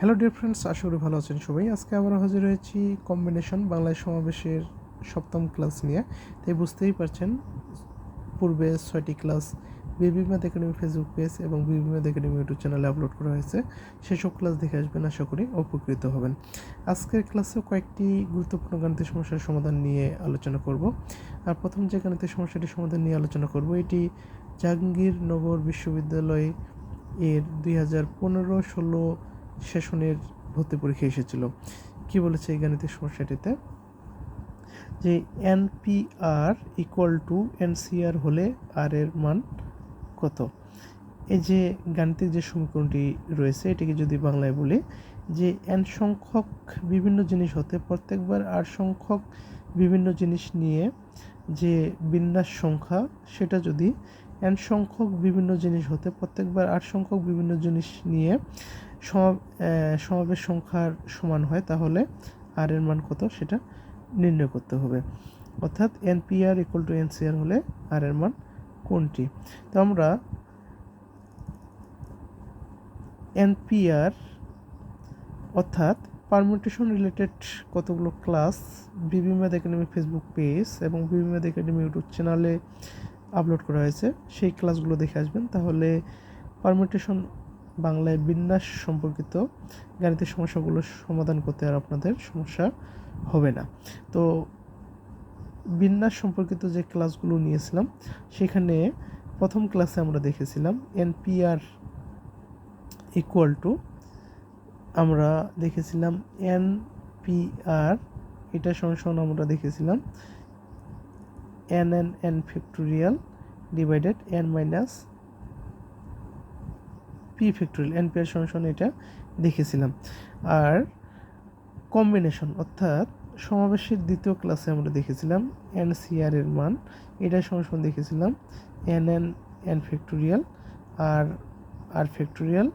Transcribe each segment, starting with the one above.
Hello dear friends আশা করি ভালো আছেন সবাই। আজকে আমরা হাজির হয়েছি কম্বিনেশন বাংলায় সমাবেশের সপ্তম ক্লাস নিয়ে। তাই বুঝতেই পারছেন, পূর্বে ছয়টি class BB math academy Facebook page এবং বিবি ম্যাথ একাডেমি ইউটিউব চ্যানেলে আপলোড করা হয়েছে। সেসব ক্লাস দেখে আসবেন, আশা করি উপকৃত হবেন। আজকের ক্লাসে কয়েকটি গুরুত্বপূর্ণ গাণিতিক সমস্যার সমাধান নিয়ে আলোচনা করব। আর প্রথম যে গাণিতিক সমস্যাটি সমাধান নিয়ে আলোচনা করব, এটি জাহাঙ্গীরনগর বিশ্ববিদ্যালয় এর দুই হাজার পনেরো ষোলো সেশনের ভর্তি পরীক্ষা এসেছিল। কি বলেছে এই গাণিতিক সমস্যাটিতে? যে এনপিআর ইকুয়াল টু এনসিআর হলে আর এর মান কত? এই যে গাণিতিক যে সমীকরণটি রয়েছে, এটিকে যদি বাংলায় বলি, যে এন সংখ্যক বিভিন্ন জিনিস হতে প্রত্যেকবার আর সংখ্যক বিভিন্ন জিনিস নিয়ে যে বিন্যাস সংখ্যা, সেটা যদি এন সংখ্যক বিভিন্ন জিনিস হতে প্রত্যেকবার আট সংখ্যক বিভিন্ন জিনিস নিয়ে সমাবেশ সংখ্যার সমান হয়, তাহলে আর এর মান কত? সেটা নির্ণয় করতে হবে। অর্থাৎ এনপিআর ইকুয়াল টু এনসিআর হলে আর এর মান কোনটি? তো আমরা এনপিআর অর্থাৎ পারমিটেশন রিলেটেড কতগুলো class BB Math Academy Facebook page এবং বিবি ম্যাথ একাডেমি ইউটিউব চ্যানেলে আপলোড করা হয়েছে, সেই ক্লাসগুলো দেখে আসবেন। তাহলে পারমিটেশন বাংলায় বিন্যাস সম্পর্কিত গাণিতিক সমস্যাগুলো সমাধান করতে আর আপনাদের সমস্যা হবে না। তো বিন্যাস সম্পর্কিত যে ক্লাসগুলো নিয়েছিলাম, সেখানে প্রথম ক্লাসে আমরা দেখেছিলাম এনপিআর ইকুয়াল টু আমরা দেখেছিলাম এনপিআর, এটা সমান আমরা দেখেছিলাম N N N factorial divided N minus P factorial N P R সমান এটা দেখেছিলাম। আর কম্বিনেশন অর্থাৎ সমাবেশের দ্বিতীয় ক্লাসে আমরা দেখেছিলাম এন সিআর এর মান। এটা সমান দেখেছিলাম N N N factorial R R factorial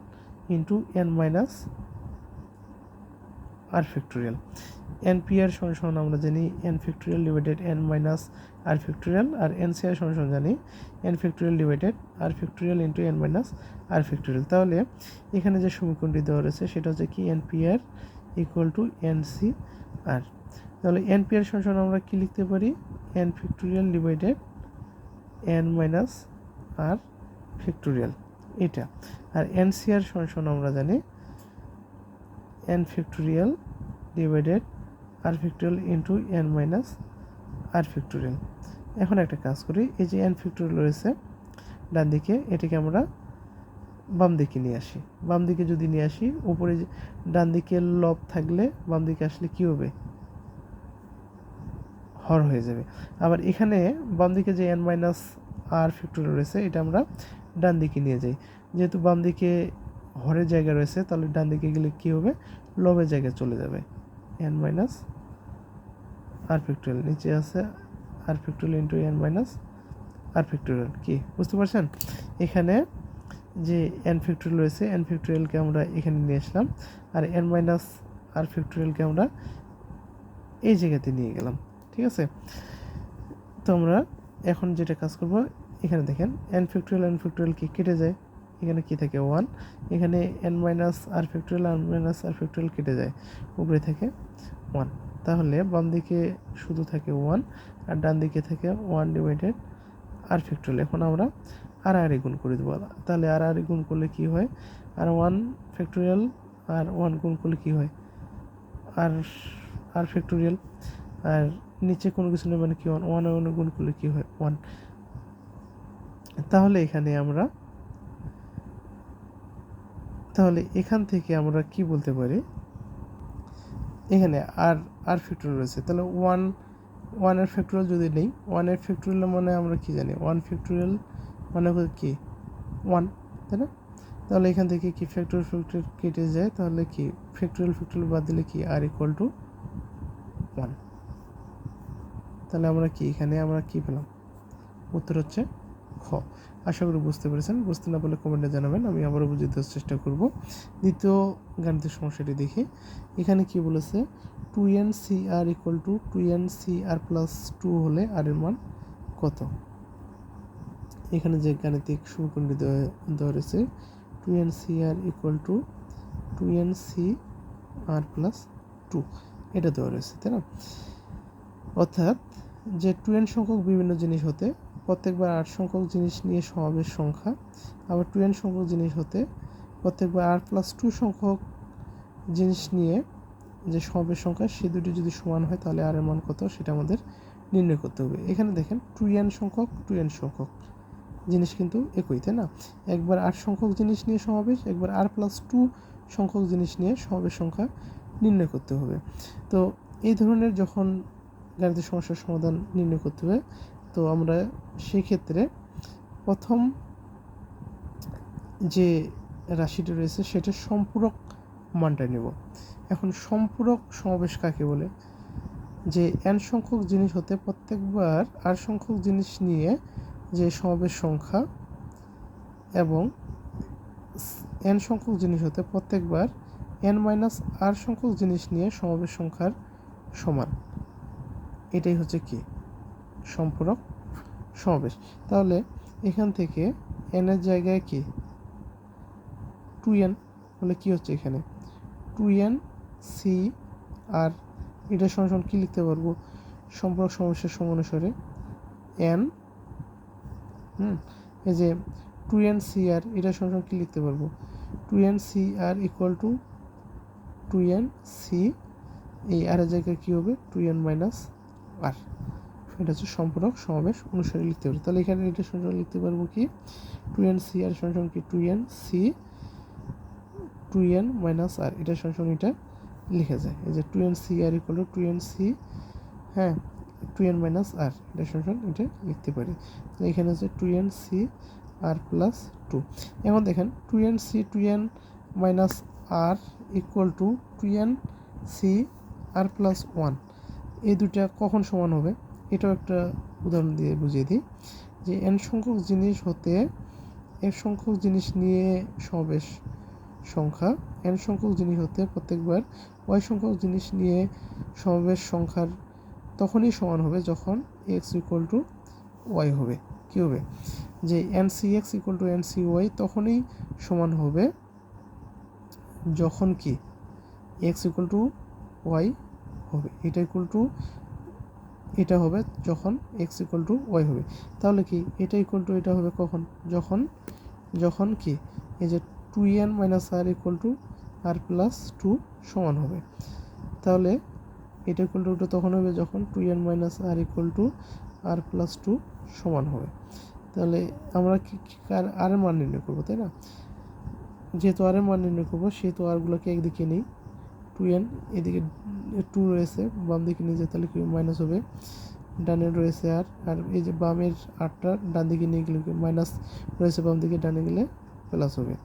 into N minus R factorial N P R সমান আমরা জানি N factorial divided N minus R factorial আর এন সি আর সমান জানি N factorial divided R factorial into N minus R factorial তাহলে এখানে যে সমীকরণটি দেওয়া রয়েছে সেটা হচ্ছে কি N P R equal to N C R তাহলে এন পি আর সমান আমরা কী লিখতে পারি? N factorial divided N minus R factorial এটা। আর এন সি আর সমান আমরা জানি N factorial divided R factorial into N minus R factorial এখন একটা কাজ করি, এই যে এন ফ্যাক্টোরিয়াল রয়েছে, ডান দিকে এটাকে আমরা বাম দিকে নিয়ে আসি। বাম দিকে যদি নিয়ে আসি, উপরে ডান দিকে লব থাকলে বাম দিকে আসলে কী হবে? হর হয়ে যাবে। আবার এখানে বাম দিকে যে এন মাইনাস আর ফ্যাক্টোরিয়াল রয়েছে, এটা আমরা ডান দিকে নিয়ে যাই। যেহেতু বাম দিকে হরের জায়গা রয়েছে, তাহলে ডান দিকে গেলে কী হবে? লবের জায়গায় চলে যাবে। এন মাইনাস আর ফ্যাক্টোরিয়াল নিচে আছে R factorial into N minus R factorial কি? বুঝতে পারছেন? এখানে যে এন ফ্যাক্টোরিয়াল রয়েছে এন ফ্যাক্টোরিয়ালকে আমরা এখানে নিয়ে আসলাম, আর এন মাইনাস আর ফ্যাক্টোরিয়ালকে আমরা এই জায়গাতে নিয়ে গেলাম, ঠিক আছে? তো আমরা এখন যেটা কাজ করব, এখানে দেখেন এন ফ্যাক্টোরিয়াল এন ফ্যাক্টোরিয়াল কি কেটে যায়? এখানে কি থাকে? ওয়ান এখানে এন মাইনাস আর ফ্যাক্টোরিয়াল আর মাইনাস আর ফ্যাক্টোরিয়াল কেটে যায়, উপরে থাকে ওয়ান তাহলে বাম দিকে শুধু থাকে ওয়ান আর ডান দিকে থাকে ওয়ান ডিভাইডেড আর ফ্যাক্টোরিয়াল এখন আমরা আর আর গুণ করে দেবো। তাহলে আর আর গুণ করলে কি হয়? আর ওয়ান ফ্যাক্টোরিয়াল আর ওয়ান গুণ করলে কি হয়? আর আর ফ্যাক্টোরিয়াল আর নিচে কোনো কিছু নেই মানে কি ওয়ান ওয়ান ওয়ান গুণ করলে কি হয়? ওয়ান তাহলে এখানে আমরা তাহলে এখান থেকে আমরা কি বলতে পারি? এখানে আর আর ফ্যাক্টোরিয়াল রয়েছে। তাহলে ওয়ান ওয়ানের ফ্যাক্টোরিয়াল যদি নেই ওয়ানের ফ্যাক্টোরিয়াল মানে আমরা কি জানি? ওয়ান ফ্যাক্টোরিয়াল মানে কি? ওয়ান তাই না? তাহলে এখান থেকে কি ফ্যাক্টোরিয়াল ফ্যাক্টোরিয়াল কেটে যায়, তাহলে কি ফ্যাক্টোরিয়াল ফ্যাক্টোরিয়াল বাদ দিলে কি আর ইকুয়াল টু ওয়ান তাহলে আমরা কি এখানে আমরা কি পেলাম? উত্তর হচ্ছে খ। আশা করি বুঝতে পেরেছেন। বুঝতে না পারলে কমেন্টে জানাবেন। আমি আবারও বুঝে দেওয়ার চেষ্টা করব। দ্বিতীয় গাণিতিক সমস্যাটি দেখি। এখানে কি বলেছে? Two N C R equal to two N C R plus two হলে আর এর মান কত? এখানে যে গাণিতিক সমীকরণটি দেওয়া রয়েছে two N C R equal to two N C R plus two এটা দেওয়া রয়েছে, তাই না? অর্থাৎ যে টু এন সংখ্যক বিভিন্ন জিনিস হতে প্রত্যেকবার আট সংখ্যক জিনিস নিয়ে সমাবেশ সংখ্যা, আবার টু এন সংখ্যক জিনিস হতে প্রত্যেকবার আর প্লাস টু সংখ্যক জিনিস নিয়ে যে সমাবেশ সংখ্যা, সে দুটি যদি সমান হয় তাহলে আর এর মান কত? সেটা আমাদের নির্ণয় করতে হবে। এখানে দেখেন টু এন সংখ্যক টু এন সংখ্যক জিনিস কিন্তু একই, তাই না? একবার আট সংখ্যক জিনিস নিয়ে সমাবেশ, একবার আর প্লাস টু সংখ্যক জিনিস নিয়ে সমাবেশ সংখ্যা নির্ণয় করতে হবে। তো এই ধরনের যখন গাণিতিক সমস্যার সমাধান নির্ণয় করতে হবে তো আমরা সেক্ষেত্রে প্রথম যে রাশিটা রয়েছে সেটা সম্পূরক মানটা নেব। এখন সম্পূরক সমাবেশ কাকে বলে? যে এন সংখ্যক জিনিস হতে প্রত্যেকবার আর সংখ্যক জিনিস নিয়ে যে সমাবেশ সংখ্যা এবং এন সংখ্যক জিনিস হতে প্রত্যেকবার এন মাইনাস আর সংখ্যক জিনিস নিয়ে সমাবেশ সংখ্যার সমান। এটাই হচ্ছে কি সম্পূরক সমাবেশ। তাহলে এখান থেকে এনের জায়গায় কি? টু এন বলে কি হচ্ছে এখানে? টু এন সি আর এটা সমান কী লিখতে পারব? সম্পর্ক সমস্যার সমানুসারে এন হুম? এই যে টু এন সি আর এটা সমান কী লিখতে পারব? Two N C R equal to two N C এই আরের জায়গায় কী হবে? টু এন মাইনাস আর এটা হচ্ছে সম্পূরক সমাবেশ অনুসারে লিখতে পারি তাহলে এখানে এটা সমান লিখতে পারব কি টু এন সি আর সমান কি two N C two N minus R এটা সমান এটা লিখে যায় এই যে two N C R equal to two N C হ্যাঁ টু এন মাইনাস আর এটা সমান এটা লিখতে পারি এখানে হচ্ছে two N C R plus two এখন দেখেন two N C two N minus R equal to two N C R plus one এই দুটা কখন সমান হবে এটাও একটা উদাহরণ দিয়ে বুঝিয়ে দিই যে এন সংখ্যক জিনিস হতে এফ সংখ্যক জিনিস নিয়ে সমাবেশ সংখ্যা এন সংখ্যক জিনিস হতে প্রত্যেকবার ওয়াই সংখ্যক জিনিস নিয়ে সমাবেশ সংখ্যার তখনই সমান হবে যখন এক্স ইকুয়াল টু ওয়াই হবে। কী হবে? যে N C X equal to N C Y তখনই সমান হবে যখন কি? এক্স ইকুয়াল টু ওয়াই হবে। এটা ইকুয়াল টু এটা হবে যখন এক্স ইকুয়াল টু ওয়াই হবে। তাহলে কি? এটা ইকুয়াল টু এটা হবে কখন? যখন যখন কি? এই যে two N minus R equal to R plus two সমান হবে। তাহলে এটা ইকুয়াল টু তখন হবে যখন two N minus R equal to R plus two সমান হবে। তাহলে আমরা কি কার আর মান নির্ণয় করব, তাই না? যেহেতু আর মান নির্ণয় করব, সেহেতু আরগুলোকে একদিকে নেই। টু এন এদিকে টু রয়েছে, বাম দিকে নিয়ে যায় তাহলে কি মাইনাস হবে? ডানে রয়েছে আর আর এই যে বামের আটটা, ডান দিকে নিয়ে গেলে মাইনাস রয়েছে, বাম দিকে ডানে গেলে প্লাস হবে।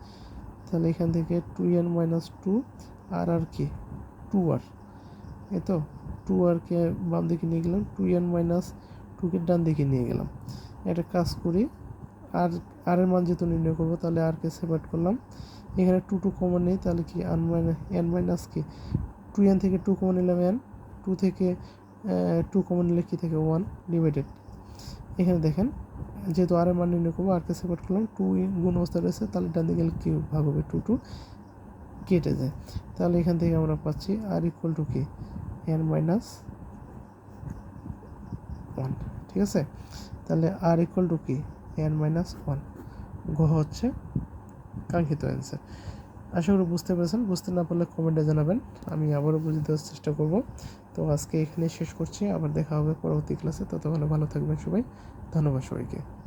তাহলে এখান থেকে two N minus two R R কি? টু আর এই তো? টু আরকে বাম দিকে নিয়ে গেলাম টু এন মাইনাস টুকে ডান দিকে নিয়ে গেলাম। একটা কাজ করি, আর আর এর মান যেহেতু নির্ণয় করব, তাহলে আরকে সেপারেট করলাম। এখানে টু টু কমন নেই, তাহলে কি আন মাইনাস এন মাইনাস কি? টু এন থেকে টু কমন নিলাম এন টু থেকে টু কমন নিলে কী থেকে? ওয়ান ডিভাইডেড এখানে দেখেন, যেহেতু আর এর মান নির্ণয় করব আরকে সেপারেট করলাম টু গুণ অবস্থা রয়েছে, তাহলে ডান দিকে কি ভাগ হবে? টু টু কেটে যায়। তাহলে এখান থেকে আমরা পাচ্ছি আর ইকুয়াল টু কি? এন মাইনাস ওয়ান ঠিক আছে? তাহলে আর ইকুয়াল টু কি? এন মাইনাস ওয়ান ঘ হচ্ছে কাঙ্ক্ষিত অ্যান্সার আশা করি বুঝতে পেরেছেন। বুঝতে না পারলে কমেন্টে জানাবেন। আমি আবারও বুঝে দেওয়ার চেষ্টা করব। তো আজকে এখানে শেষ করছি। আবার দেখা হবে পরবর্তী ক্লাসে ততক্ষণে ভালো থাকবেন সবাই। ধন্যবাদ সবাইকে।